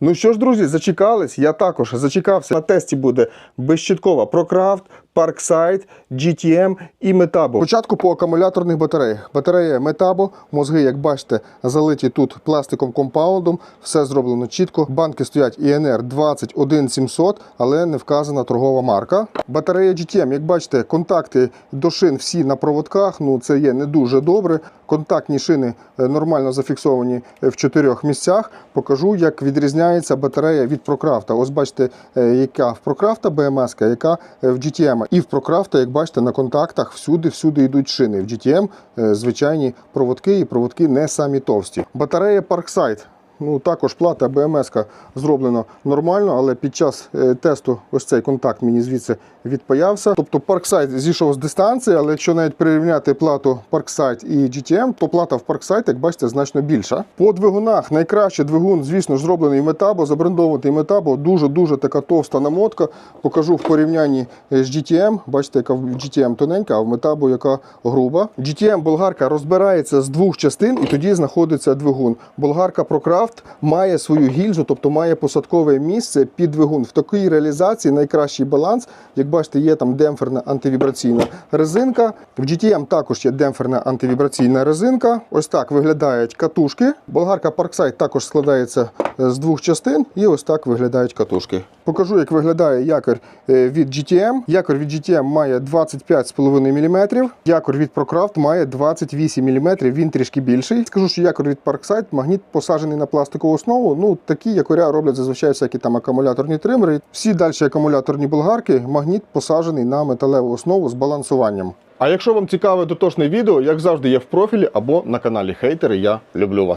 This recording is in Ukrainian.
Ну що ж, друзі, зачекались. Я також зачекався. На тесті буде безщиткова ProCraft, Parkside, GTM і Metabo. Спочатку по акумуляторних батареях. Батарея Metabo, мозги, як бачите, залиті тут пластиком компаундом. Все зроблено чітко. Банки стоять INR 21700, але не вказана торгова марка. Батарея GTM, як бачите, контакти до шин всі на проводках. Ну це є не дуже добре. Контактні шини е, нормально зафіксовані е, в чотирьох місцях. Покажу, як відрізняється батарея від Прокрафта. Ось бачите, е, яка в Прокрафта БМС, яка е, в GTM. І в Прокрафта, як бачите, на контактах всюди-всюди йдуть шини. В GTM е, звичайні проводки і проводки не самі товсті. Батарея Parkside. Ну, також плата БМС зроблена нормально, але під час е, тесту ось цей контакт мені звідси відпаявся. Тобто Parkside зійшов з дистанції, але якщо навіть прирівняти плату Parkside і GTM, то плата в Parkside, як бачите, значно більша. По двигунах найкраще двигун, звісно ж, зроблений Metabo, забрендований Metabo, дуже-дуже така товста намотка. Покажу в порівнянні е, з GTM. Бачите, яка в GTM тоненька, а в Metabo яка груба. GTM болгарка розбирається з двох частин і тоді знаходиться двигун. Болгарка ProCraft має свою гільзу, тобто має посадкове місце під двигун. В такій реалізації найкращий баланс. Як бачите, є там демпферна антивібраційна резинка. В GTM також є демпферна антивібраційна резинка. Ось так виглядають катушки. Болгарка Parkside також складається з двох частин, і ось так виглядають катушки. Покажу, як виглядає якорь е, від GTM. Якорь від GTM має 25,5 мм, якорь від ProCraft має 28 мм, він трішки більший. Скажу, що якорь від Parkside магніт посаджений на пластикову основу. Ну, такі якоря роблять зазвичай всякі там акумуляторні тримери. Всі далі акумуляторні болгарки, магніт посаджений на металеву основу з балансуванням. А якщо вам цікаве дотошне відео, як завжди, є в профілі або на каналі Хейтери. Я люблю вас.